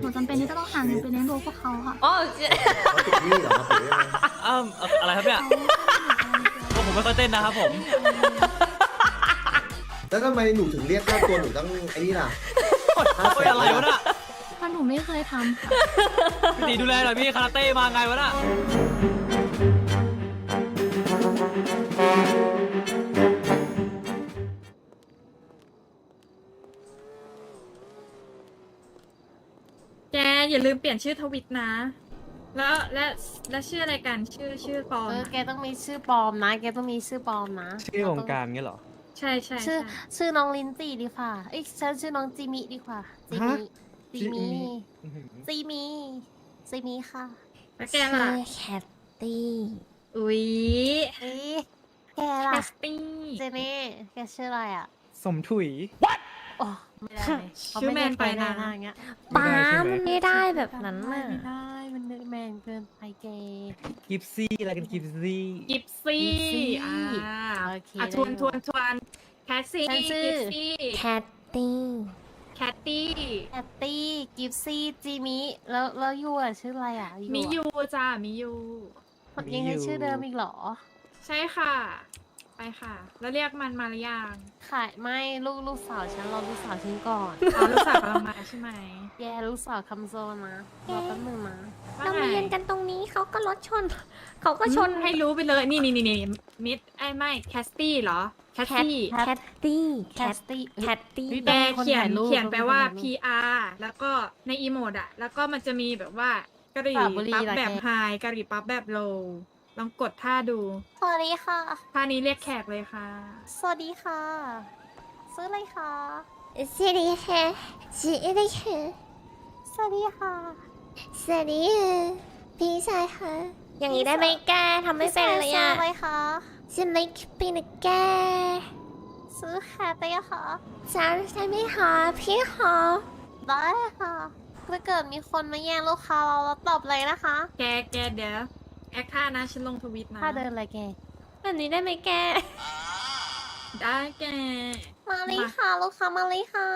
หนูจำเป็นที่จะต้องหาเงินไปเลี้ยงดูพวกเขาค่ะอ๋อเขาติดหนี้เหรอครับหรือยังไงอ้าวอะไรครับเนี่ยเขาก็ผมไม่ค่อยเต้นนะครับผมแล้วทำไมหนูถึงเรียกค่าตัวหนูตั้งไอ้นี่ล่ะ โอ้ยอะไรวะน่ะเพราะหนูไม่เคยทำค่ะพี่ตีดูแลหน่อยพี่คาราเต้มาไงวะน่ะ อย่าลืมเปลี่ยนชื่อทวิตนะ แล้วและและชื่ออะไรกันชื่อชื่อปลอมเอออะแกต้องมีชื่อปลอมนะ แกต้องมีชื่อปลอมนะชื่อวงการเงี้ยเหรอ ใช่ใช่ชื่อ ใช่ ชื่อน้องลินจีดีกว่าเอ้ยฉันชื่อน้องจิมิดีกว่า จิมิจิมิจิมิ จิมิค่ะแล้วแกล่ะแคตตี้อุ๊ยเอ๊ะแกแคล่ะสตี้เจเน่แกชื่ออะไรอะ สมถุย โอ้ไม่ได้เลยเขาชื่อไม่แมได้นไปนะหาอย่างเงี้ยไม่ได้ใช่ไหมไม่ได้แบบนั้นน่ะไม่ได้มันแมนเกินไปเกย์กิฟซี่อะไรกันกิฟซี่กิฟซี่กิฟซี่อ่าโอเคอะทวนทวนทวนแคสซี่ฉันชื่อกิฟซี่แคตตี้แคตตี้แคตตี้กิฟซี่จิมิแล้วแล้วยูอะชื่ออะไรอะมิอะยูจ้ามิยูยังไงชื่อเดิมอีกเหรอ ใช่ค่ะ ไปค่ะ แล้วเรียกมันมาหรือยังขายไม่ลูกลูกสาวฉันรอลูกสาวฉันก่อน อ๋อลูกสาวกำลังมาใช่ไหมแยลูกสาวคำโซนะรอแป๊บนึงนะว่าเราไงมาเรียนกันตรงนี้เขาก็รถชน เขาก็ชนให้รู้ไปเลย นี่นี่นี่นี่มิดไอ้ไม่แคสตี้เหรอ แคสตี้ แคตตี้แคสตี้แคตตี้พี่แกคนเขียนถ่ายรูปเขียนไปว่าคนถ่ายรูป PR แล้วก็ในอีโมดอะแล้วก็มันจะมีแบบว่ากะหรี่สระบุรีปั๊บล่ะแบบแก ไฮกะหรี่ปั๊บแบบโล ลองกดท่าดู สวัสดีค่ะ ท่านี้เรียกแขกเลยค่ะ สวัสดีค่ะ ซื้ออะไรคะสวัสดีค่ะ สวัสดีค่ะสวัสดีค่ะ สวัสดีค่ะพี่ชายค่ะ อย่างนี้ได้ไหมแกทำไม่เป็นเลยซื้อะออะไรคะฉันไม่เป็นนะแก ซื้อแคตตี้ค่ะฉันใช่ไหมคะพี่คะได้ค่ะถ้าเกิดมีคนมาแย่งลูกค้าเราเราตอบเลยนะคะ แกแกเดี๋ยว แอคท่านะฉันลงทวิตนะถ้าเดินอะไรแก แบบนี้ได้ไหมแก ได้แก มาเลยค่ะลูกค้ามาเลยค่ะ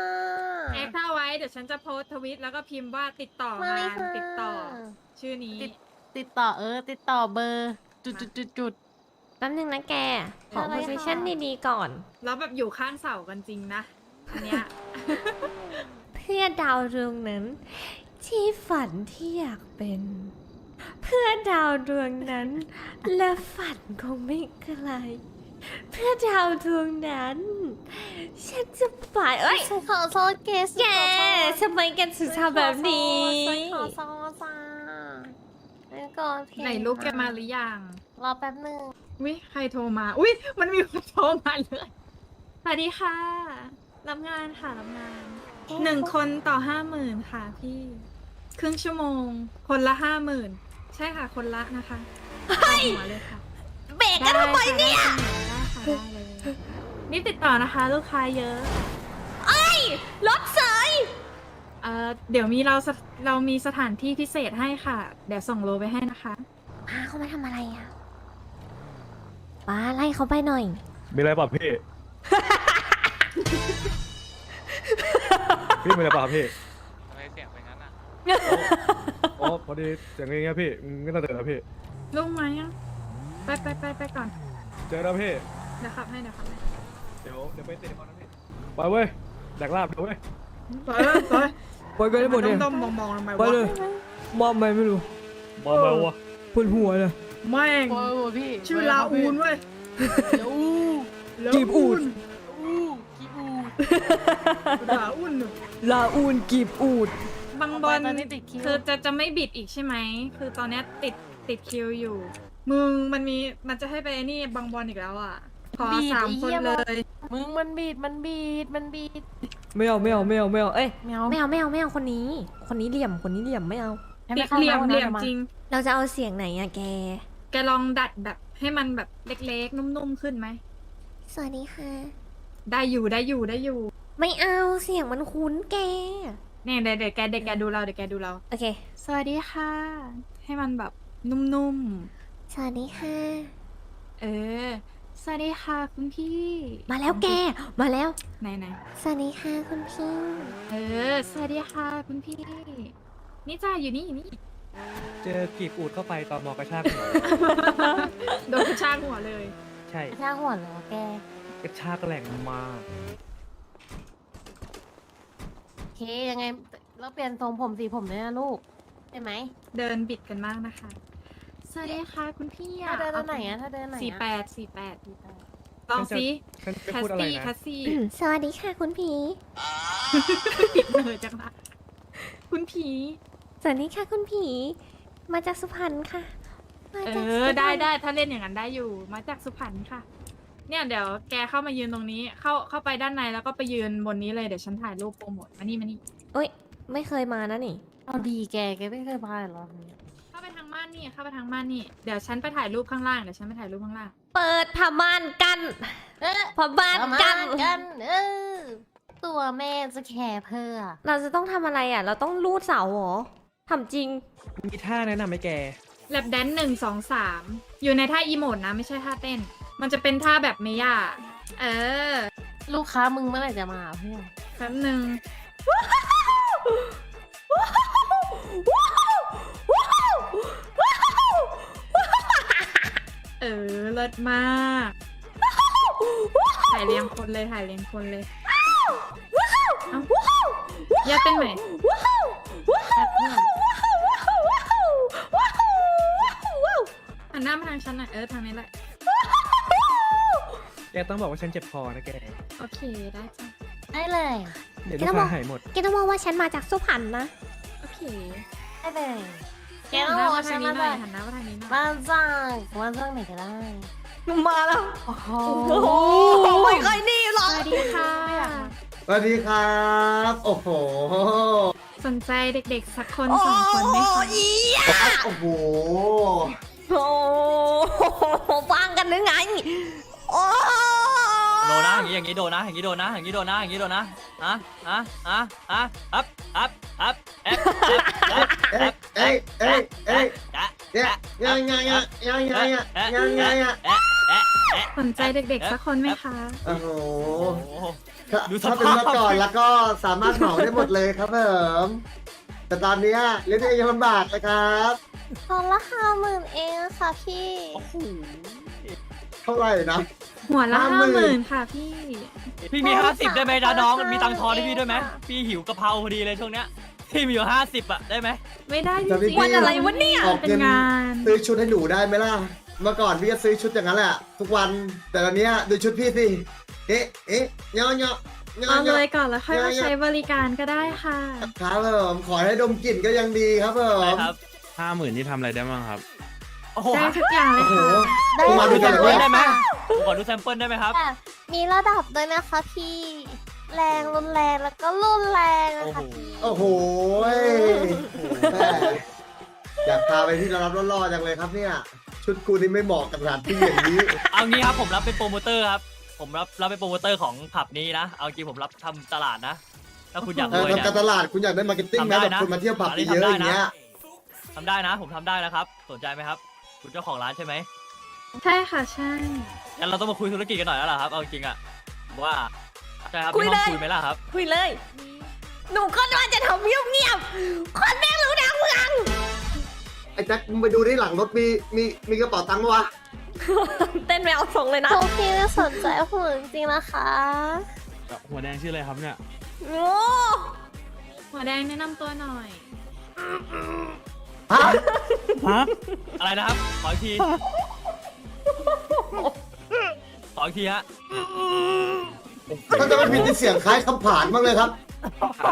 แอคท่าไว้เดี๋ยวฉันจะโพสต์ทวิตแล้วก็พิมพ์ว่าติดต่อมาเลงายนค่ะ ติดต่อ ชื่อนี้ติดติดต่อเออ ติดต่อเบอร์ จุดจุดจุดจุดแป๊บนึงนะแก ขออะไรโพคะ สิชันดีๆก่อน แล้วแบบอยู่ข้างเสากันจริงนะอันเนี้ย เพื่อดาวดวงนั้น ที่ฝันที่อยากเป็นเพื่อดาวดวงนั้น และฝันคงไม่ไกล เพื่อดาวดวงนั้น ฉันจะไปเอ้ยฉันขอโทษเกสแกทำไมแกถึงทำแบบนี้ฉันขอโทษจ้าเล่นก่อนเพลงไหนลูกแกมาหรือยังรอแป๊บหนึงอุ้ยใครโทรมา อุ้ยมันมีคนโทรมาเลยสวัสดีค่ะ รับงานค่ะรับงานหนึ่งคนต่อห้าหมื่นค่ะพี่ ครึ่งชั่วโมง คนละห้าหมื่น ใช่ค่ะคนละนะคะเอาหัวเลยค่ะเบรกกันทำไมเนี่ย ได้ค่ะได้เลยนี่ติดต่อนะคะ ลูกค้าเยอะรถเสย เอ่อเดี๋ยวมีเราสเรามีสถานที่พิเศษให้ค่ะ เดี๋ยวส่งโลไปให้นะคะ ป้าเขามาทำอะไรอะ ป้าไล่เขาไปหน่อย มีอะไรเปล่าพี่ พี่มีอะไรเปล่าพี่ทำไมเสียงเป็นงั้นอะ อ๋อพอดีเสียงอย่างเงี้ยพี่ไม่น่าเจอนะพี่ลุงไหมอะไปไปไปไปก่อน เจอแล้วพี่ เดี๋ยวขับให้เดี๋ยวขับให้เดี๋ยวเดี๋ยวไปเตะเขานะพี่ ไปเว้ยแดกลาบเดี๋ยวเว้ย ไปเลยไปไปกันได้หมดเลย ต้มๆมองๆทำไมไปวะเลย มอบไปไม่รู้มาเมาวะปวดหัวเลย แม่ง โอ้ยพี่ชื่อลาอูนเว้ยเดี๋ยวอู้ลากีบอูด อู้กีบูลาอูนลาอูนกีบอูด บางบอลตอนนี้ติดคิว คือจะจะไม่บิดอีกใช่ไหม คือตอนเนี้ยติดติดคิวอยู่ มึงมันมีมันจะให้ไปไอ้นี่บางบอลอีกแล้วอะ ขอบีดสามไอ้คเหี้นย เลย มึงมันบีดมันบีดมันบีดไม่เอาไม่เอาไม่เอาไม่เอาเอ้ยแมวไม่เอาไม่เอาไม่เอาคนนี้ คนนี้เหลี่ยมคนนี้เหลี่ยมไม่เอา ติดเหลี่ยมเหลี่ยมจริง เราจะเอาเสียงไหนอะแก แกลองดัดแบบให้มันแบบเล็กๆ นุ่มๆขึ้นไหม สวัสดีค่ะ ได้อยู่ได้อยู่ได้อยู่ ไม่เอาเสียงมันคุ้นแกเนี่ยเดี๋ยวเดี๋ยวแกเดี๋ยวแกดูเราเดี๋ยวแกดูเรา โอเค สวัสดีค่ะ ให้มันแบบนุ่มสวัสดีค่ะ ๆ เออ สวัสดีค่ะคุณพี่มาแล้วแก มาแล้ว ไหนไหนสวัสดีค่ะคุณพี่เออ สวัสดีค่ะคุณพี่ นี่จ้าอยู่นี่อยู่นี่ เจอกีบอูดเข้าไปตอมอกระชากหัว โดนกระชากหัวเลย ใช่แค่หัวเหรอแก กระชากแรงมากโอ เคยังไงเราเปลี่ยนทรงผมสีผมด้วยนะลูกได้ไหมเดินบิดกันมากนะคะ สวัสดีค่ะคุณพี่ถ้าเดินตอนไหนอะถ้าเดินไหนอะสี่แปดสี่แปดสี่แปดลองสิฉันจะคัสพูดอะไรซี่นะคัสซี่สวัสดีค่ะคุณผีปิดเหนื่อยจังละคุณผี สวัสดีค่ะคุณผี มาจากสุพรรณค่ะ มาเอจากอสุพรรณได้ได้ถ้าเล่นอย่างนั้นได้อยู่ มาจากสุพรรณค่ะ เนี่ยเดี๋ยวแกเข้ามายืนตรงนี้ เข้าเข้าไปด้านในแล้วก็ไปยืนบนนี้เลยเดี๋ยวฉันถ่ายรูปโปรโมทมานี่มานี่เอ้ย ไม่เคยมานะนี่ เอาดีแกแกไม่เคยพาเหรอเข้าไปทางม่านนี่เข้าไปทางม่านนี่เดี๋ยวฉันไปถ่ายรูปข้างล่างเดี๋ยวฉันไปถ่ายรูปข้างล่าง เปิดผ้าม่านกันเอ๊ะผ้าม่านเอามากัน กันเออตัวแม่จะแคร์เพื่อเราจะต้องทำอะไรอะ เราต้องลูดเสาเหรอทำจริง มีท่าแนะนำไหมแก แลบแดนหนึ่งสองสามอยู่ในท่าอีโมดนะ ไม่ใช่ท่าเต้น มันจะเป็นท่าแบบเมย่าเออลูกค้ามึงเมื่อไหร่จะมาเพื่อนแป๊บหนึ่งเออเลิศมากถ่ายเรียงคนเลยถ่ายเรียงคนเลยเอ้าอย่าเต้นใหม่แป๊บเดียวหันหน้ามาทางฉันหน่อยเออทางนี้แหละแก ต้องบอกว่าฉันเจ็บคอนะแก โอเคได้จ้ะได้เลย เดี๋ยวแกลูต้กองบค้าอกหายหมด แกต้องบอกว่าฉันมาจากสุพรรณนะ โอเคได้เลยแกหัต้อนงหบน้าอกมาว่าทาฉังนนี้มาหน่อยจากหันหน้ามาทางนี้หน่อยบ้านจ้างบ้านจ้างไหนก็ได้มาแล้ว โอ้โหโอ้ไม่เคยนี่หรสอกวัสดีค่ะสวัสดีครับ โอ้โห สนใจเด็กๆ สักคนสองคนไหมคะอีอะโอ้โหโอ้ฟังกันหรือไง โอ้โดนนะ อย่างนี้อย่างนี้โดนนะ อย่างนี้โดนนะ อย่างนี้โดนนะ อย่างนี้โดนนะอะอะอะอะอัพอัพอัพเอ๊ะเอ๊ะเอ้ยเอ้ยเอ้ยเอ้ยจ๊ะเนี่ยยังไงอะยังไงอะยังไงอะเอ๊ะเอ๊ะเอ๊ะสนใจเด็กๆสักคนไหมคะ โอ้โหโอ้โห ถ้าดูสถ้าภาพ เป็นเมื่อก่อนแล้วก็สามารถเหมาได้หมดเลยครับผมแต่ตอนเนี้ยเล่นเองยังลำบากเลยครับ ตอนละห้าหมื่นเองอะค่ะพี่ โอ้โหเท่าไหร่นะหัวละห้าห้าหมื่หมื่นนค่ะพี่ พี่มีห้าสิบได้ไหมจ๊ะน้อง มีตังค์ทอนให้พี่ด้วยไหมพี่หิวกะเพราพอดีเลยช่วงเนี้ย พี่มีอยู่ห้าสิบอะได้ไหม ไม่ได้จจะริงพี่วันอะไรวะเนี่ยออกเป็นเงินงานซื้อชุดให้หนูได้ไหมล่ะ เมื่อก่อนพี่ก็ซื้อชุดอย่างนั้นแหละ ทุกวันแต่ตอนเนี้ยดูชุดพี่สิเอ๊ะเอ๊ะเงาะเงาะเงาะเอาเงาะเลยก่อนแล้วค่อยมายังไงใช้บริการก็ได้ค่ะ ครับผมขอให้ดมกลิ่นก็ยังดีครับผได้มครับ ห้าหมื่นที่ทำอะไรได้บ้างครับ โอ้โหได้ทุกอย่างเลยโอ้โหค่ะได้มาดูดูกัแซนมเลเปิยลได้ไหมผมขอดูแซมเปิลได้ไหมครับแต่มีระดับด้วยนะคะพี่ แรงรุนแรงแล้วก็รุนแรงอะค่ะพี่โอ้โหแม่อยากพาไปที่รับล่อๆจังเลยครับเนี่ย ชุดกูนี่ไม่เหมาะกับสถานที่อย่างนี้ เอางี้ครับผมรับเป็นโปรโมเตอร์ครับ ผมรับรับเป็นโปรโมเตอร์ของผับนี้นะ เอาจริงผมรับทำตลาดนะ ถ้าคุณอยากเอรอวยเนี่ย ทำการตลาดคุณอยากได้มาร์เก็ตติ้งทำนะได้แบบนะคุณมาเที่ยวผับอันนี้เยอะๆทำได้อย่างนะเงี้ย ทำได้นะ ผมทำได้นะครับ สนใจไหมครับ คุณเจ้าของร้านใช่ไหมใช่ค่ะใช่ งั้นเราต้องมาคุยธุรกิจกันหน่อยแล้วล่ะครับ เอาจริงอะว่าใช่ครับคุยมีห้องเลย คุยไหมล่ะครับ คุยเลย หนูก็ว่าจะทำเงียบๆคนแม่งรู้ดังเมือง ไอ้แจ็คมึงไปดูที่หลังรถมีมีมีกระเป๋าตังค์ปะวะ เต้นไม่เอาทรงเลยนะ พวกพี่ไม่สนใจผมจริงๆนะคะ หัวแดงชื่ออะไรครับเนี่ย โอ้หัวแดงแนะนำตัวหน่อย ฮะฮะอะไรนะครับ ขออีกที ขออีกทีฮะถ้าจะไม่ผิดที่เสียงคล้ายคำผ่านมากเลยครับ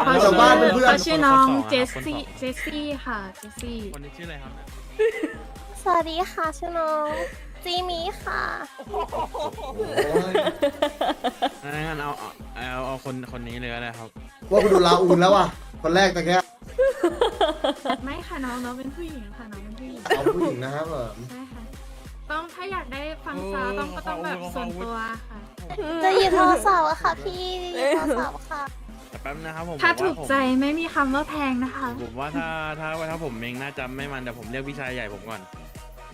เขาแถวบ้านเป็นเพื่อนเขาชื่อน้องคนสองอะเจสคนสซี่องเจสซี่ค่ะเจสซี่คนนี้ชื่ออะไรครับเนี่ยสวัสดีค่ะชื่อน้องจีมีค่ะ งั้นเอาเอาเอาเอาคนคนนี้เลยก็ได้ครับ ว่ากูดูลาอูนแล้วว่ะ คนแรกตะแค่ไม่ค่ะน้องน้องเป็นผู้หญิงค่ะน้องเป็นผู้หญิงเอาผู้หญิงนะครับผมใช่ค่ะ ต้องถ้าอยากได้ฟังซาวด์ต้องก็ต้องแบบส่วนตัวค่ะ จะหยิบโทรศัพท์อะค่ะพี่จะหยิบโทรศัพท์ค่ะ แต่แป๊บนะครับผมถ้าผมถูว่กผมใจไม่มีคำว่าแพงนะคะ ผมว่าถ้าถ้าถ้าผมเองน่าจะไม่มันแต่ผมเรียกพี่ชายใหญ่ผมก่อน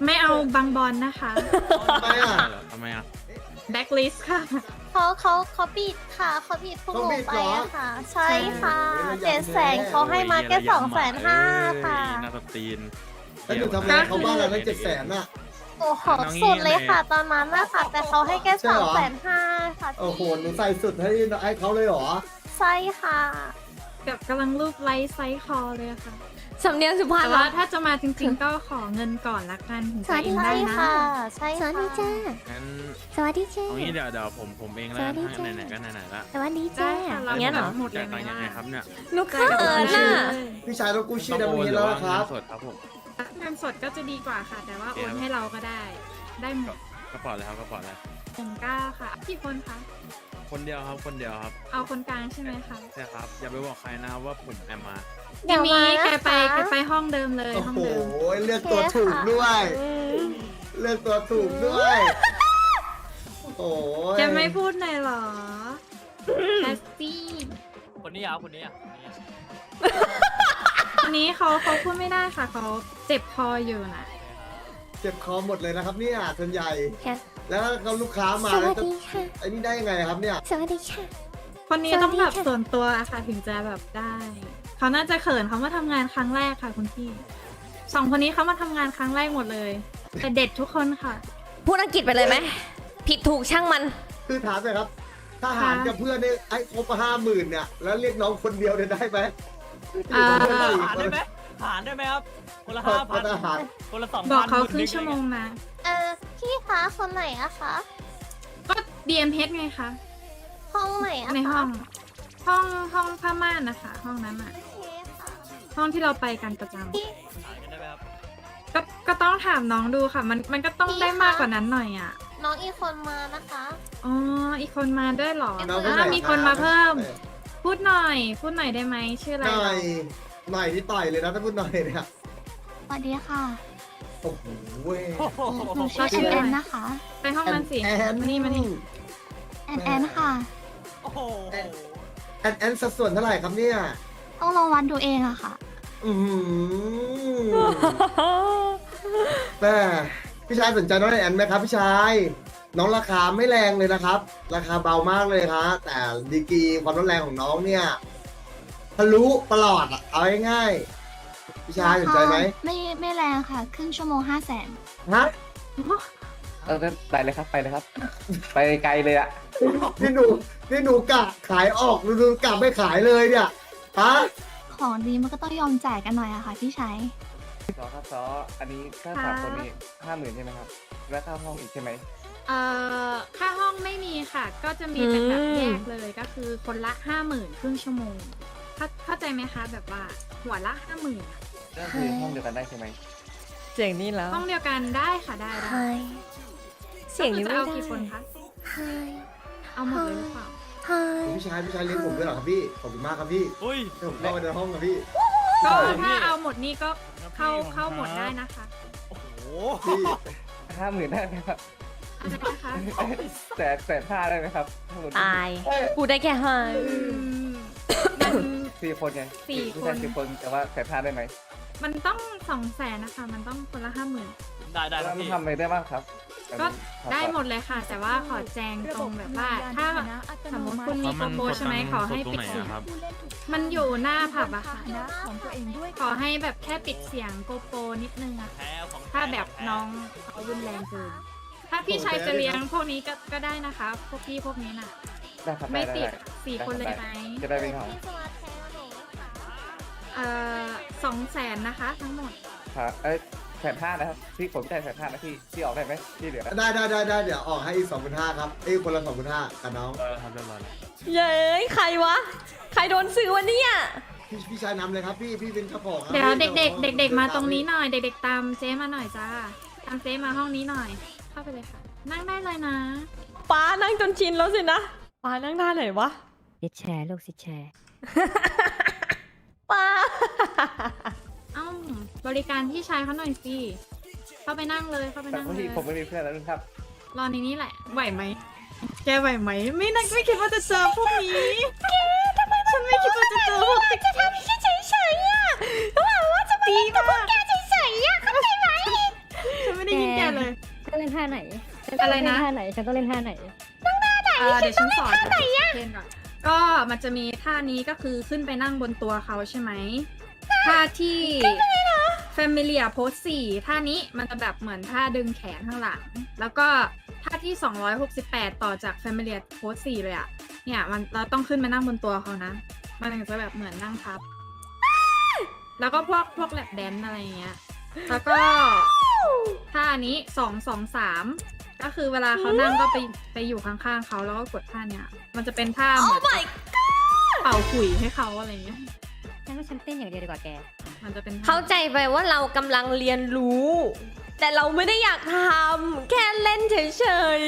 ไม่เอาบางบอลนะคะ ทำไมอะเหรอทำไมอะ แบ็คลิสค่ะ เขาเขาเขาปิดค่ะเขาปิดพวกหนูเขาปิดไปเหรออะค่ะ ใช่ค่ะโอ้ยระยะเจ็ดแสนแน่เขาให้มาแค่สองแสนห้าค่ะน่าสตีนแล้วหนูทำอะไรเขาบ้างล่ะตั้งเจ็ดแสนน่ะ โอ้โหสุดเลยค่ะตอนนั้นนะคะแต่เขาให้แค่ใช่สอเหงรอ แสนห้าค่ะโอ้โหพี่หนูใส่สุดให้ให้เขาเลยเหรอ ใช่ค่ะกับกำลังรูปไลท์ไซส์คอเลยอะค่ะ สำเนียงสุพรรแต่ณว่าเหรอถ้าจะมาจริงๆก็ขอเงินก่อนละกันถึงจะอินใช่ได้นะค่ะ ใช่สวัค่ะสดีจ้างั้นสวัสดีจ้า เอางี้เดี๋ยวเดี๋ยวผมผมเองแล้วสวัสดีถ้าจ้าไหนๆก็ไหนๆละสวัสดีได้จ้าค่ะเราอย่างเงี้ยเหรอ หมดเลจ่ายยไหมตังค์ยังไงล่ะครับเนี่ยหนูเขินน่ะ พี่ชายต้องกู้ชื่อต้องดำโอนนี้หรืแล้อวว่านะคเงิรับ นสดครับผมเงินสดก็จะดีกว่าค่ะ แต่ว่าโอโอเคนครับให้เราก็ได้ ได้หมดกระเป๋าเลยครับกระเป๋าเลยหนึ่งเก้าค่ะกี่คนคะ คนเดียวครับคนเดียวครับเอาคนกลางใช่ไหมคะใช่ครับ อย่าไปบอกใครนะว่าผมแอมมาเดี๋ยวมีมาแกนะไปคะแกไปห้องเดิมเลยโอ้ห้องโห เดิมเลือกตัวถูกด้วยเลือกตัวถูกด้วย โอ้ยจะไม่พูดหน่อยเหรอแคสตี้คนนี้อะคนนี้อะคนนี้อะ อันนี้เขาเขาพูดไม่ได้ค่ะเขาเจ็บคออยู่นะ เจ็บคอหมดเลยนะครับเนี่ยส่วนใหญ่ ค่ะแล้วเขาลูกค้ามาสแล้วัวสจะดีค่ะ ไอ้นี่ได้ยังไงครับเนี่ย สวัสดีค่ะ คนนี้สวัสดีต้องแบบค่ะ ส่วนตัวอะค่ะถึงจะแบบได้ เขาน่าจะเขินเขามาทำงานครั้งแรกค่ะคุณพี่สองคนนี้เขามาทำงานครั้งแรกหมดเลย แต่เด็ดทุกคนค่ะ พูดอังกฤษไปเลยไหมผิดถูกช่างมัน คือถามเลยครับถ้าหารค่ะ กับเพื่อนเนี่ยไอ้ครบห้าหมื่นเนี่ยแล้วเรียกน้องคนเดียวเนี่ยได้ไหมอ่าหารได้ไหม หารได้ไหมครับ คนละคห้ารับพันอาหารคนละสองพันบอกเขาครึ่งชั่วโมงนะเออพี่คะคนไหนอะคะก็ DMH ไงคะ ห้องไหนอะคะในห้อง ห้องห้องผ้าม่านนะคะ ห้องนั้นอะโอเคค่ะห้องที่เราไปกันประจำหารกันได้ไหมครับก็ก็ต้องถามน้องดูค่ะ มันมันก็ต้องได้มากกว่านั้นหน่อยอะน้องอีกคนมานะคะ อ๋ออีกคนมาด้วยเหรอน้องคนอ่าไหนมีคนมาเพิ่มครับพูดหน่อย พูดหน่อยได้ไหมชื่ออะไรหน่เหรออย หน่อยที่ต่อยเลยนะถ้าพูดหน่อยเนี่ยสวัสดีค่ะโอ้โหเว้ยโอ้โหหนูชื่อแอนแอนนะคะ ไปห้องมันสิแอนมานี่มานี่แอนแอนค่ะ โอ้โหแอนแอนสัดส่วนเท่าไหร่ครับเนี่ย ต้องลองวัดดูเองอะค่ะ อือหือแม่พี่ชายสนใจน้องแอนไหมครับพี่ชาย น้องราคาไม่แรงเลยนะครับ ราคาเบามากเลยครับแต่ดีกรีความร้อนแรงของน้องเนี่ย ทะลุตลอดอะเอาง่ายๆพี่ชายสนใจไหมไม่ไม่แรงค่ะ ครึ่งชั่วโมงห้าแสนฮะเออไปเลยครับไปเลยครับ ไปไกลเลยอะนี่หนูนี่หนูกะขายออกหนูหนูกะไม่ขายเลยเนี่ยฮะของดีมันก็ต้องยอมจ่ายกันหน่อยอะค่ะพี่ชัย ซอครับซออันนี้ค่าสามคนนี้ห้าหมื่นใช่ไหมครับ และค่าห้องอีกใช่ไหมเอ่อค่าห้องไม่มีค่ะ ก็จะมีเป็นแบบอืมแยกเลยก็คือคนละห้าหมื่นครึ่งชั่วโมง เข้าเข้าใจไหมคะ แบบว่าหัวละห้าหมื่นก็คือห้องเดียวกันได้ใช่ไหมเสียงนี้แล้วห้องเดียวกันได้ค่ะได้ได้ไฮเสียงนี้ก็ไม่คือจะเอาได้ กี่คนคะไฮเอาหมดเลยหรือเปล่าไฮพี่ชายพี่ชายเลี้ยงผมด้วยเหรอครับพี่ ขอบคุณมากครับพี่อุ้ยเดี๋ยวผมเข้าไปในห้องกับพี่ ก็พี่ถ้าเอาหมดนี่ก็เข้าเข้าหมดได้นะคะ โอ้โหพี่ห้าหมื่นได้ไหมครับอะไรนะคะแต่แต่ห้าได้ไหมครับทั้งหมดตายกูได้แค่ไฮอืมมัน สี่คนไงสี่ไม่คใช่นสี่คนแต่ว่าแต่ห้าได้ไหมมันต้องสองแสนนะคะ มันต้องคนละห้าหมื่นได้ได้คแล้รัวบมันพี่ทำอะไรได้บ้างครับก็ครับได้หมดเลยค่ะ แต่ว่าขอแจงตรงแบบว่า ถ้า สมมติคุณมีโกโปรใช่ไหมขอให้ปิดเสียง มันอยู่หน้าผับอะค่ะ ของตัวเองด้วยขอให้แบบแค่ปิดเสียงโกโปรนิดนึงอะแพ้ของท้ถ้าแบบน้องเขารุนแรงเกิน ถ้าพี่ชายจะเลี้ยงพวกนี้ก็ก็ได้นะคะ พวกพี่พวกนี้น่ะ ได้ครับไม่ได้ติดได้สี่คนเลยไหมจะได้ไหมครับพี่สวัส สองแสนนะคะ ทั้งหมดครับเอ้ยแสนห้านะครับพี่ผมได้แสนห้านะพี่พี่ออกได้ไหมพี่เหลือได้ได้ได้ได้เดี๋ยวออกให้อีกสองพันห้าครับเอ้ยคนละสองพันห้ากับน้องเออครับเรียบร้อยแล้วเย้ยใครวะ ใครโดนซื้อวะเนี่ย พี่พี่ชายนำเลยครับพี่พี่เป็นเจ้าของครับเดี๋ยวพี่เด็ก ๆ เด็ก ๆ มาตรงนี้พี่หน่อยเด็ก ๆ ตามเจ๊มาหน่อยจ้าตามเจ๊มาห้องนี้หน่อย เข้าไปเลยค่ะ นั่งได้เลยนะ ป้านั่งจนชินแล้วสินะ ป้านั่งท่าไหนวะ สิแชร์ลูกสิแชร์ ป้า เอ้าบริการพี่ชายเขาหน่อยสิ เข้าไปนั่งเลย เข้าไปแต่นั่งบางเลทีย ผมไม่มีเพื่อนแล้วนะครับ รอในนี้แหละ ไหวไหม แกไหวไหม ไม่นักไม่คิดว่าจะเจอพวกนี้ แกทำไมฉันไม่คิดว่าจะเจอพวกนี้จะทำแค่เฉยๆอะว่าว่าจะไม่กับพวกแกเฉยๆอะเข้าใจไหม ฉันไม่ได้ยินแกเลย จะเล่นท่าไหนจะอะไรนะท่าไหน ฉันต้องเล่นท่าไหน เอ่อเดี๋ยวฉันสอนท่าไหนอะเพลง ก็มันจะมีท่านี้ก็คือขึ้นไปนั่งบนตัวเขาใช่ไหมท่าที่ Familiar Pose 4ท่านี้มันจะแบบเหมือนท่าดึงแขนข้างหลัง แล้วก็ท่าที่ 268 ต่อจาก Familiar Pose 4เลยอะเนี่ยมันเราต้องขึ้นไปนั่งบนตัวเขานะ มันถึงจะแบบเหมือนนั่งทับ แล้วก็พวกพวกแลบแดนอะไรเงี้ย แล้วก็ท่านี้สองสองสาม ก็คือเวลาเขานั่งก็ไปไปอยู่ข้างๆเขาแล้วก็กดท่าเนี้ย มันจะเป็นท่าเหมือนกับเป่าขุยให้เขาอะไรเงี้ยฉันว่าฉันเต้นอย่างเดียวดีกว่าแก มันจะเป็นท่เข้าใจไปว่าเรากำลังเรียนรู้ แต่เราไม่ได้อยากทำแค่เล่นเฉย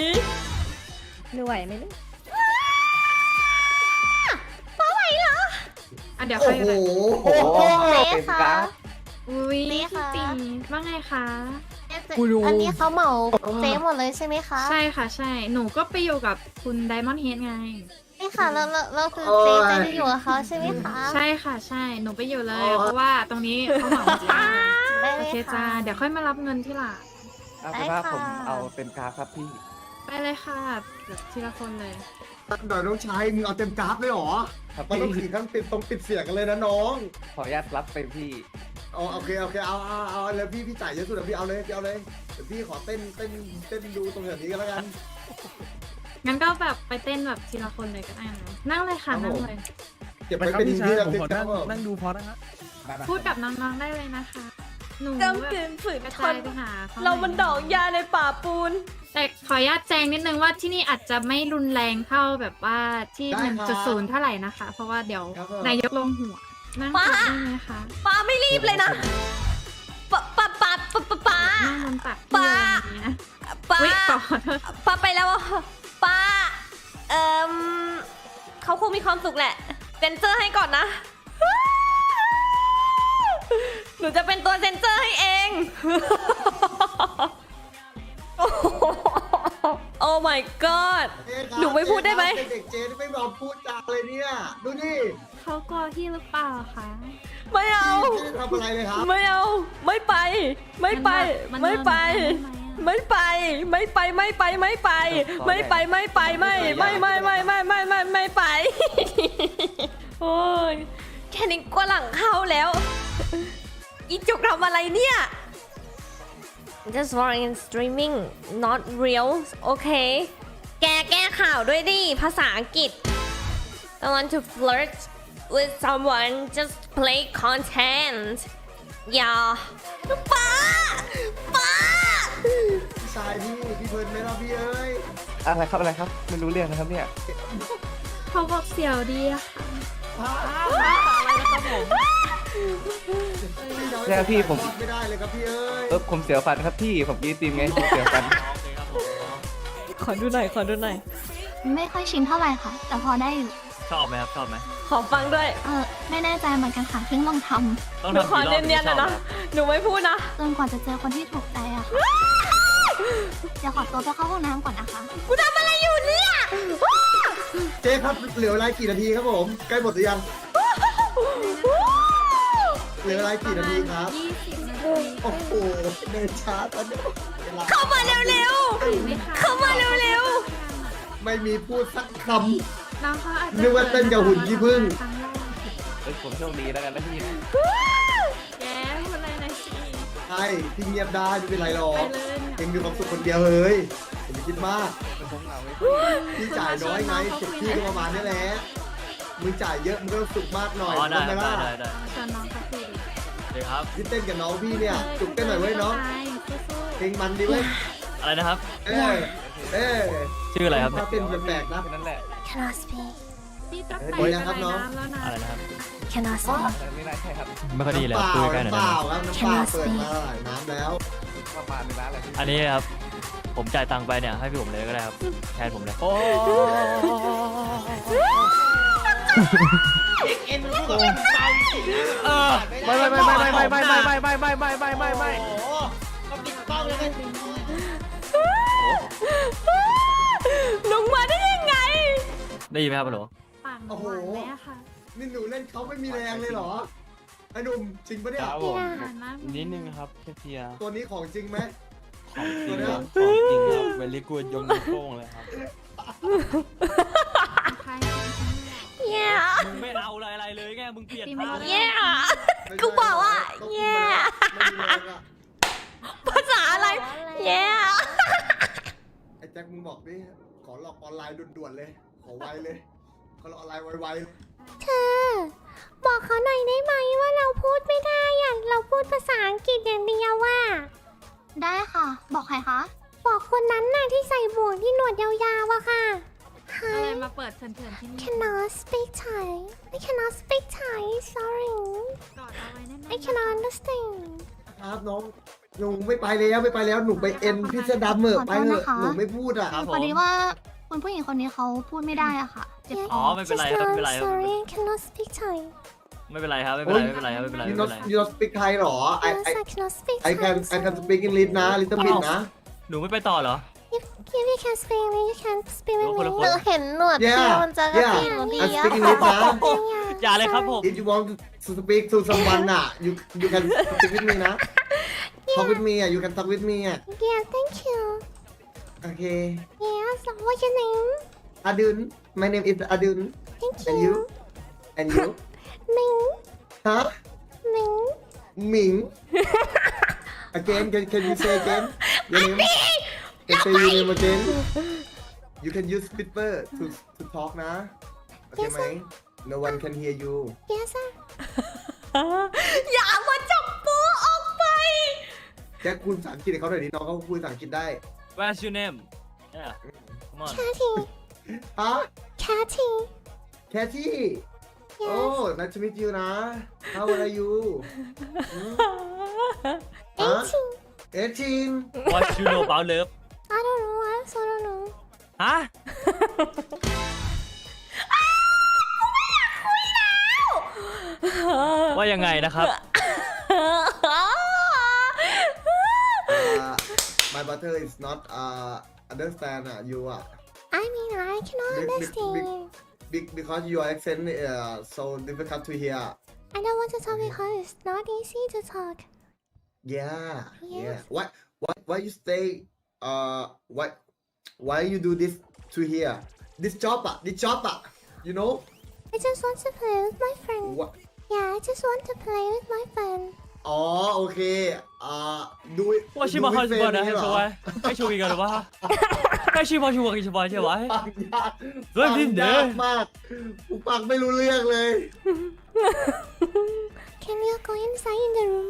ไม่ไหวไหมลูกอะเดี๋ยวโอ้ค่อยโหโอ้โหเจ๊เป็นค่ะกราฟ อุ้ยนี่พี่ค่ะตีว่าไงคะ อันนี้เขาเหมาเจ๊หมดเลยใช่ไหมคะใช่ค่ะใช่ หนูก็ไปอยู่กับคุณไดมอนด์เฮดไงนี่ค่ะแล้วแล้วแล้วคือเจ๊จะได้อยู่กับเขาใช่ไหมคะใช่ค่ะใช่ หนูไปอยู่เลย เพราะว่าตรงนี้เขาเหมาจ้าได้โอเลยเคจ้า ค่ะ เดี๋ยวค่อยมารับเงินที่หลังเอาเป็นว่าได้ค่ะ ผมเอาเต็มกราฟครับพี่ ไปเลยค่ะแบบทีละคนเลย หน่อยน้องชายมึงเอาเต็มกราฟเลยเหรอครับมันต้องพี่ถึงขั้นปิดตรงปิดเสียงกันเลยนะน้อง ขออนุญาตรับเต็มที่ เอาโอเคโอเคเอาเอาเอาเลยพี่พี่จ่ายเยอะสุดเดี๋ยวพี่เอาเลยพี่เอาเลยเดี๋ยวพี่ขอเต้นเต้นเต้นดูตรงแถวนี้กันแล้วกัน งั้นก็แบบไปเต้นแบบทีละคนเลยก็ได้นะนั่งเลยค่ะครับนั่งผม เลย เก็บไปไว้ครับเป็นพี่ชายที่ระผมลึกขอคนั่รังบผมนั่งดูพอนะฮะพูดกับน้องๆได้เลยนะคะ หนูๆกำกึ่งฝืนกระทจายนไปหาเขาเรามันดอกยาในป่าปูน แต่ขออนุญาตแจ้งนิดนึงว่าที่นี่อาจจะไม่รุนแรงเท่าแบบว่าที่1.0 เท่าไหร่นะคะ เพราะว่าเดี๋ยวนายกลงหัว นั่งป้าตักได้ไหมคะป้าไม่รีบเลยนะป้าป้าป้าป้าป้าป้านั่งบนตักที่อะไรอย่างเงี้ยป้าอุ๊ยขอโทษป้าไปแล้วอะป้าเอ่มเขาคงมีความสุขแหละเซนเซอร์ให้ก่อนนะ หนูจะเป็นตัวเซนเซอร์ให้เอง โอ้ my god เอ๊ะครับหนูไม่พูดได้ไหมเด็กๆเจนี่ไม่ยอมพูดจาเลยเนี่ย ดูนี่เขากลัวพี่หรือเปล่าคะไม่เอาไม่ได้ทำอะไรเลยครับไม่เอา ไม่ไป ไม่ไป มันไม่ไป มันไม่ไป ไม่ไป ไม่ไป ไม่ไป ไม่ไป ไม่ไป ไม่ ไม่ ไม่ ไม่ ไม่ ไม่ ไม่ ไม่ไป โอ้ย แค่นี้ก็หลังเข้าแล้ว อีจุกทำอะไรเนี่ย Just foreign streaming not real โอเคแกแก้ข่าวด้วยดิ ภาษาอังกฤษ I want to flirt with someone just play content อย่าป้าป้าพี่ชายพี่พี่เพลินไหมล่ะพี่เอ้ยอะไรครับอะไรครับไม่รู้เรื่องนะครับเนี่ยเขาบอกเสียวดีอะค่ะพี่น้อ ยใช่พี่ผม ไม่ได้เลยครับพี่เอ้ยเออผมเสียวฟันครับพี่ผมกินไอติมไงผมเสียวฟัน ขอดูหน่อย ขอดูหน่อย ไม่ค่อยชินเท่าไหร่ค่ะ แต่พอได้อยู่ชอบไหมครับชอบไหมขอฟังด้วย เออไม่แน่ใจเหมือนกันค่ะเพิ่งลองทต้องหนูทำขอกี่รอบเนียนๆถึหน่อยงจชอบนะครับหนูไม่พูดนะำจนกว่าจะเจอคนที่ถูกใจอะค่ะเดี๋ยวขอตัวไปเข้าห้องน้ำก่อนนะคะ กูทำอะไรอยู่เนี่ยเจ๊ครับเหลือเวลากี่นาทีครับผมใกล้หมดหรือยัง เหลือเวลากี่นาทีครับ ยี่สิบนาทีโอ้โหเดินช้าตอนนี้เวลาเข้ามาเร็วไหมคะๆเข้ามาเร็วไม่มีพูดสักคน้องเขาอาจจะนึกว่าเต้นกับหุ่นขี้ผึ้งครั้งแรกเอ้ยผมโชคดีแล้วกันนะพี่แย้พูดอะไรหน่อยสิำใช่พี่เงียบได้ไม่เป็นไรหรอไปกเลยเนี่ยเองมีความสุขคนเดียวเฮ้ยอย่าไปคิดมากเป็นผมเหงาไหมพี่จ่ายน้อยไงเก็บพี่ก็ประมาณนี้แหละมึงจ่ายเยอะมึงก็สุขมากหน่อยอ๋อได้ไหมได้ล่ะได้ได้ ชวนน้องเขาคุยเดี๋ยวครับ พี่เต้นกับน้องพี่เนี่ย จุกเต้นหน่อยเว้ยน้องสู้เพลงมันดีเว้ยอะไรนะครับ เออเออชื่ออะไรครับ ถ้าเต้นแปลกๆนะแค่นั้นแหละ cannot speak ๆพี่จะไปโอ้ยนะครับน้องำแล้วนะอะไรนะครับ cannot แต่ไม่น่าใช่ครับไม่ค่อยดีเลยครับน้ำคุเปยล่าใกล้ๆหน่อยน้ำได้เปไหมล่าครับน้ำเปล่าเปิดมาหลายน้ำแล้วประมาณในร้านแหละพี่อันนี้ครับ ผมจ่ายตังค์ไปเนี่ยให้พี่ผมเลยก็ได้ครับ แทนผมเลย เออไม่ไม่ไม่ไม่ไม่ไม่ไม่ไม่ไม่ไม่ไม่ไม่ไม่ไม่ลุงมาได้ยังไงได้ยินไหมครับฮัลโหลปั่นโอ้โหวานแล้วค่ะนี่หนูเล่นเขาไม่มีแรงเลยเหรอไอ้หนุ่มจริงปะเนี่ยครับผมหวานมากนิดนึงครับแค่เพียตัวนี้ของจริงไหมขของจริงครับของจริงครับเวลิกูดยงนิ้วโป้งเลยครับ ใครแย่มึงไม่เอาอะไรเลยไงมึงเปลี่ยนท่าเลยแย่กูบอกว่าแย่ไม่มีเลยอะภาษาอะไรแย่ไอ้แจ็คมึงบอกดิขอหลอกออนไลน์ด่วนๆเลย ขอไวเลยขอหลอกออนไลน์ไวๆเลยเธอ บอกเขาหน่อยได้ไหมว่าเราพูดไม่ได้อะเราพูดภาษาอังกฤษอย่างเดียวว่า ได้ค่ะ บอกใครคะ บอกคนนั้นน่ะที่ใส่หมวกที่หนวดยาวๆอะค่ะ ก็เลย Hi มาเปิดเถื่อนๆที่นี่ cannot speak Thai I cannot speak Thai sorry กอดเอาไว้แน่นๆ I cannot understand ครับน้องหนูไม่ไปแล้วไม่ไปแล้วหนูไปเอ็นพิซซ่าดำเหอะไปเถอะหนูไม่พูดอะครับผพอมดีว่าคุณผู้หญิงคนนี้เขาพูดไม่ได้อะค่ะ เจ็บคอ๋ออไม่เป็นไรครับไม่เป็นไรครับ sorry I cannot speak Thai ไม่เป็นไรครับ ไม่เป็นไรไม่เป็นไรครับไม่เป็นไรยูไม่นอเป็นไรยูนอสปีกไทยหรอไอ yes ไอ I cannot speak ไอ Thai แคนไอแคนสปีกอังกฤษนะลิตเติ้ลบิทนะ หนูไม่ไปต่อเหรอ if if you can speak English you can speak with โอ้ me คนละคน หนูเห็นหนวด Yeah พี่มันจะกระ yeah ติกหนูดี I อะ speak English นะอย่าเลยครับผม if you want to speak to someone อะ you you can speak with me นะ talk with me อะ you can talk with me อะ yeah thank you โอเค yes what's your name อดุล my name is อดุล thank and you you and you มิงฮะมิงหมิง again can can you say again your name can say your name again you can use whisper to to talk นะ โอเคไหม no one can hear you yes sir อย่ามาจับปูออกไป แจ็คคุณภาษาอังกฤษให้เขาหน่อยดิน้องเขาพูดภาษาอังกฤษได้ What's your name Yeah Come on Catty ฮะ Catty แคที่ โอ้ yes nice to meet you นะ how are you อืมฮะ eighteen 18 What you know about love I don't know I also don't know ฮะ ว่ายังไงนะครับ uh, my brother is not uh understand uh, you uh, I mean I cannot Big- big- understand big, because your accent uh, so difficult to hear I don't want to talk because it's not easy to talk yeah yeah Yes. why why why you stay uh why why you do this to here this job อ่ะ this job อ่ะ you know I just want to play with my friend what yeah I just want to play with my friend อ๋อโอเคอ่าดู ว่าชิมาฮอนสปอร์ตนะ ดู ให้ ไม่ ชั เป็ วน ร์ให้ชัวร์กันหรือว่าให้ชิมาชัวร์กันชัวร์ใช่ไหม ฟังยาก เฮ้ย ฟัง พี่เด๋ ยากมากกูฟังไม่รู้เรื่องเลย Can you go inside in the room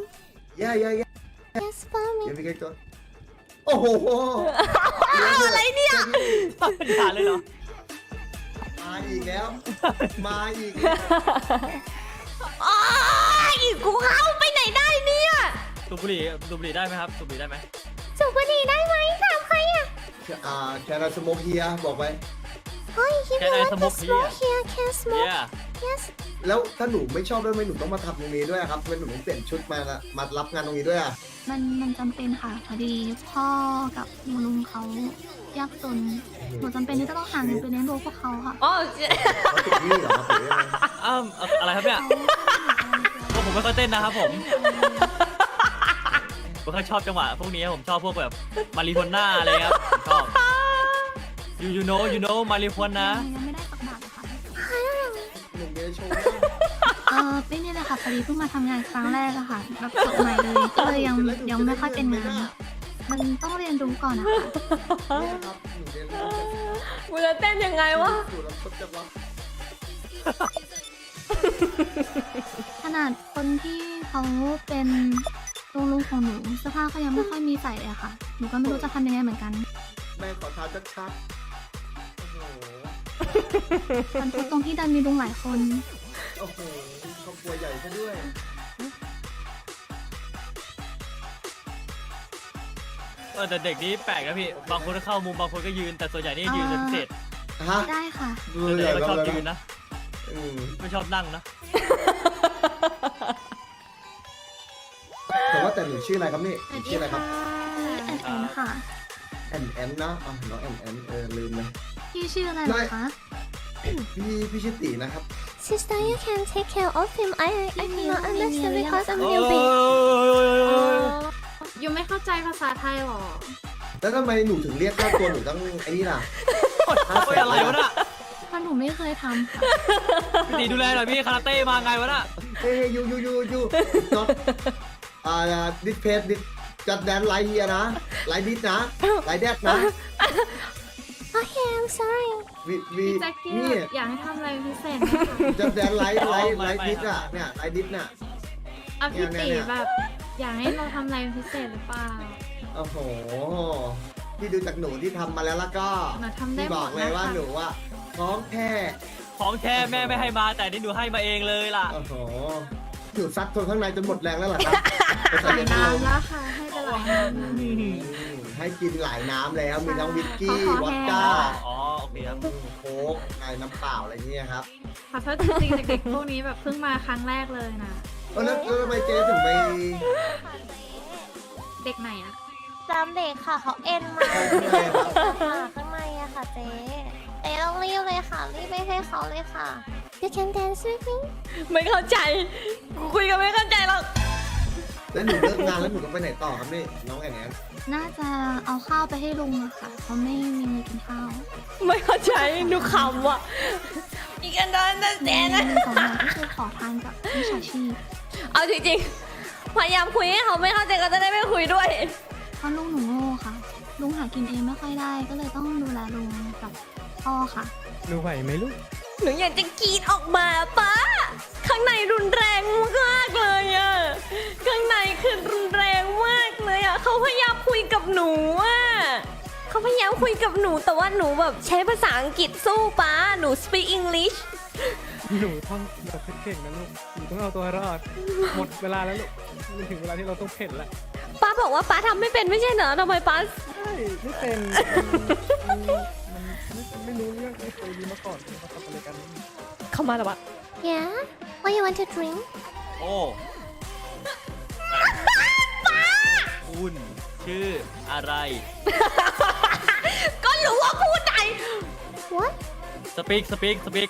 ย่าย่าย่า yes for me อย่าไปใกล้ตัว โอ้โหอะไรเนี่ยอย่าเลยเหรอ มาอีกแล้ว มาอีกแล้วอ๋ออีกกูเข้าไปไหนได้เนี่ยสูบบุหรี่สูบบุหรี่ได้ไหมครับสูบบุหรี่ได้ไหมสูบบุหรี่ได้ไหมถามใครอะ อ่าแคนาสโมกเฮียบอกไป เฮ้ย if Can you I want to smoke smoke here can smoke Yeah yes แล้วถ้าหนูไม่ชอบด้วยไหมหนูต้องมาทำตรงนี้ด้วยอะครับทำไมหนูต้องเปลี่ยนชุดมาละมารับงานตรงนี้ด้วยอะมันมันจำเป็นค่ะพอดีพ่อกับลุงเขายากจนหนูจำเป็นที่จะต้องหาเงินไปเลี้ยงดูพวกเขาค่ะอ๋อเขาติดหนี่เหรอครับหรือยังไงอ้าวอะไรครับเนี่ยพวกผมไม่ค่อยเต้นนะครับผมผมแค่ชอบจังหวะพวกนี้ผมชอบพวกแบบมาริโฮน่าอะไรครับผมชอบ you you know you know มาริโฮน่า ยังไม่ ออไม่นี่เลยค่ะพอดีเพิ่งมาทำงานครั้งแรกอะค่ะแบบสดใหม่เลยก็เลยยังยังไม่ค่อยเป็นงานมันต้องเรียนรู้ก่อนนะคะเนี่ยครับหนูเรียนรู้กูจะเต้นยังไงวะสูตรรับชดจังวะ ขนาดคนที่เขาเป็นลุงลุงของหนูเสื้อผ้าเขายังไม่ค่อยมีใส่เลยอะค่ะ หนูก็ไม่รู้จะทำยังไงเหมือนกันแม่ขอทานชัดๆโอ้โห มันทุกตรงที่ดันมีลุงหลายคน โอ้โห ครอบครัวใหญ่ซะด้วย เออแต่เด็กนี้แปลกนะพี่ บางคนก็เข้ามุมบางคนก็ยืน แต่ส่วนใหญ่นี่ยืนเป็นพิเศษฮะได้ค่ะดูส่วนใหใหญ่ญ่ก็ชอบเลยยืนนะอืมไม่ชอบนั่งนะแต่ว่าแต่หนูชื่ออะไรครับนี่หสวันูสดีชื่ออะไรครัค่ะบแอนแอนค่ะ แอนแอนนะอ๋อน้องแอนแอนเออลืมเลยพี่ชื่ออะไรเหรอคะพี่พี่ชื่อตีนะครับ sister you can take care of him I I cannot understand because I'm โอ้ newbie ยยูไม่เข้าใจภาษาไทยหรอ แล้วทำไมหนูถึงเรียกค่าตัวหนูต้องไอ้นี่ล่ะโอ้ยอะไรวะน่ะเพราะหนูไม่เคยทำค่ะพี่ตีดูแลหน่อยพี่คาราเต้มาไงวะน่ะเฮ้ยยูยูยูยูเนาะอ่าดิสเพจดิจัดแดนไลท์เฮียนะไลท์ดิสนะไลท์แดดนะโอเค I'm sorry วิวิพี่แจ็คกี้นี่อยากให้ทำอะไรเป็นพิเศษไหมคะจัดแดนไลท์ไลท์ไลท์ดิสอะเนี่ยไลท์ดิสน่ะ เอาพี่เนี่ยตีเนี่ย แบบอยากให้เราทำอะไรเป็นพิเศษหรือเปล่าโอ้โหที่ดูจากหนูที่ทำมาแล้วแล้วก็หนูทำได้ที่หบมอกดเลยนะว่าคะหนูว่าท้องแค่ของแท้แม่ไม่ให้มาแต่นี่หนูให้มาเองเลยล่ะ โอ้โหหนูซัดคนข้างในจนหมดแรงแล้วเหรอครับ หลายน้ำแล้วค่ะให้ไปหลายน้ำแล้วอืม ให้กินหลายน้ำแล้ว มีทั้งวิสกี้ขอวอดแห้งก้าอ๋อโอเคครับโค้กไงน้ำเปล่าอะไรเงี้ยครับขอโทษจริงๆเด็กๆพวกนี้แบบเพิ่งมาครั้งแรกเลยนะ เออแล้วแล้วทำไมเจ๊ถึงไปเด็กไหนอะจำเด็กค่ะเขาเอ็นมาไปข้างในครับค่ะข้างในอะค่ะเจ๊เจ๊ต้องรีบเลยค่ะรีบไปให้เขาเลยค่ะ You can dance with me ไม่เข้าใจ กูคุยกันไม่เข้าใจหรอก แล้วหนูเลิกงานแล้วหนูก็ไปไหนต่อครับนี่น้องแอนแอนน่าจะเอาข้าวไปให้ลุงอะค่ะเขาไม่มีกินข้าวไม่เข้าใจดูขำว่ะอีกันดอนแต่มีนะสองอย่างก็คือขอทานกับวิชาชีพเอาจริงๆ พยายามคุยให้เขาไม่เข้าใจก็จะได้ไม่คุยด้วย เพราะลุงหนูโง่ค่ะ ลุงหากินเองไม่ค่อยได้ก็เลยต้องดูแลลุงกับพ่อค่ะ หนูไหวไหมลูก หนูอยากจะกรีดออกมาป้า ข้างในรุนแรงมากเลยอะข้างในคือรุนแรงมากเลยอะเขาพยายามคุยกับหนูอะเขาพยายามคุยกับหนูแต่ว่าหนูแบบใช้ภาษาอังกฤษสู้ป้า หนู speak English หนูท่องแบบเก่งๆนะลูก หนูต้องเอาตัวรอด หมดเวลาแล้วลูกมันถึงเวลาที่เราต้องเพ่นแล้วป้าบอกว่าป้าทำไม่เป็นไม่ใช่เหรอทำไมป้า ใช่ไม่เป็นมันมัน ไม่ไม่รู้เรื่องไม่เคยมีมาก่อนมาทำอะไรกัน เข้ามาแล้ววะ Yeah what you want to drink โอ้คุณชื่ออะไร ก็รู้ว่าพูดไหน What สปีกสปีกสปีก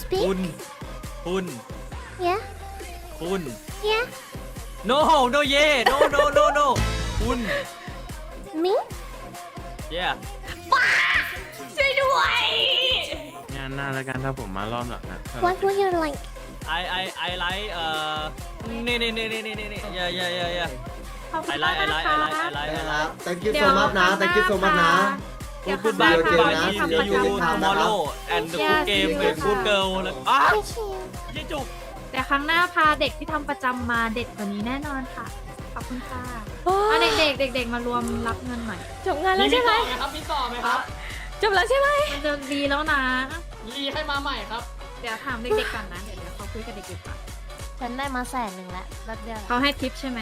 speak คุณ คุณ Yeah คุณ Yeah no no yeah no no no no คุณ me yeah หน้าแล้วกันถ้าผมมารอบหลังนะ what would you like I I I like เอ่อนี่นี่นี่นี่นี่นี่นี่ yeah yeah yeah yeah ขอบคุ I ณ like มาก I นะ like คะ I like I like นะ I ครั like บ thank you so much นะ thank you so much นะ เดี๋ยวคุณครั้บางยหคุณน้บายค่ะทีทำยูประยูจำทอมอร์โลแอนด์คูเกมเป็นคูเกิลแล้วอ้าวไม่ชิลยี่จุก แต่ครั้งหน้าพาเด็กที่ทำประจำมาเด็ดกว่านี้แน่นอนค่ะ ขอบคุณค่ะโอ้เอายเด็กๆเด็กๆมารวมรับเงินหน่อยจบงานแล้วใช่ไหมครับมีต่อไหมครับ จบแล้วใช่ไหม มันจะดีแล้วนะ รีให้มาใหม่ครับ เดี๋ยวถามเด็กๆก่อนนะ เดี๋ยวเดี๋ยวเขาคุยกับเด็กๆก่อนฉันได้มาแสนหนึ่งแล้วแป๊บเดียวเขาให้ทิปใช่ไหม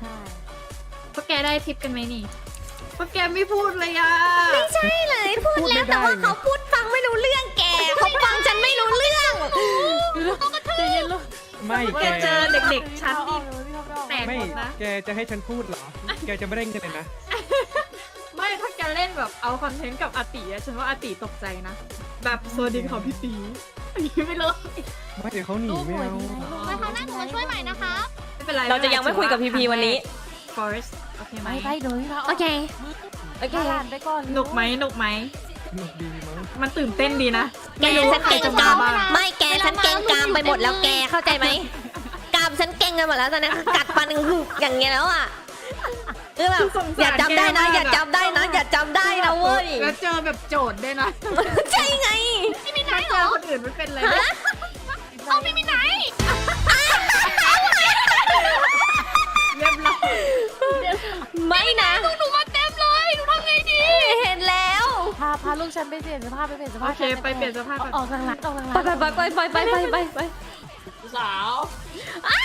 ใช่พวกแกได้ทิปกันไหมนี่พวกแกไม่พูดเลยอะไม่ใช่เลยพูดแล้วแต่ว่าเขาพูดฟังไม่รู้เรื่องแกเขาฟังฉันไม่รู้เรื่องไม่แกแกเจอเด็กๆชั้นนี่แตกไม่หมดนะแกจะให้ฉันพูดเหรอ แกจะไม่ได้เงินเลยนะไม่ถ้า แกเล่นแบบเอาคอนเทนต์กับอาติอะฉันว่าอาติตกใจนะ แบบโซดินของพี่ตีอันนี้ไม่เลยไม่เดี๋ยวเขาหนีไม่เอาไปครั้งหน้าหนูมาช่วยใหม่นะครับไม่เป็นไรเราจะยังไม่คุยกับพีพีวันนี้ first โอเคไหมไปไปเดี๋ยวเราโอเคโอเคผ่านไปก่อนหนุกไหมหนุกไหมสนุกดีมั้งมันตื่นเต้นดีนะแกฉันเก่งกามไม่แกฉันเก่งกามไปหมดแล้วแกเข้าใจไหมกามฉันเก่งกันหมดแล้วตอนนี้กัดฟันอย่างเงี้ยแล้วอะ คือแบบอย่าจำได้นะอย่าจำได้นะ อย่าจำได้นะเว้ยแล้วเจอแบบโจทย์ด้วยนะใช่ไงถ้าเจอคนอื่นไม่เป็นเลยนะ เอาไม่มีไหนเรียบร้อยไม่นะ หนูมาเต็มเลยหนูทำไงดี เห็นแล้ว พาพาลูกฉันไปเปลี่ยนเสภาพไปเปลี่ยนเสภาโอพเค ไปเปลี่ยนเสภาพก่อน ออกทางหลังออกทางหลัง ไปไปไปไปไปไปไปไปไปสาว อ้า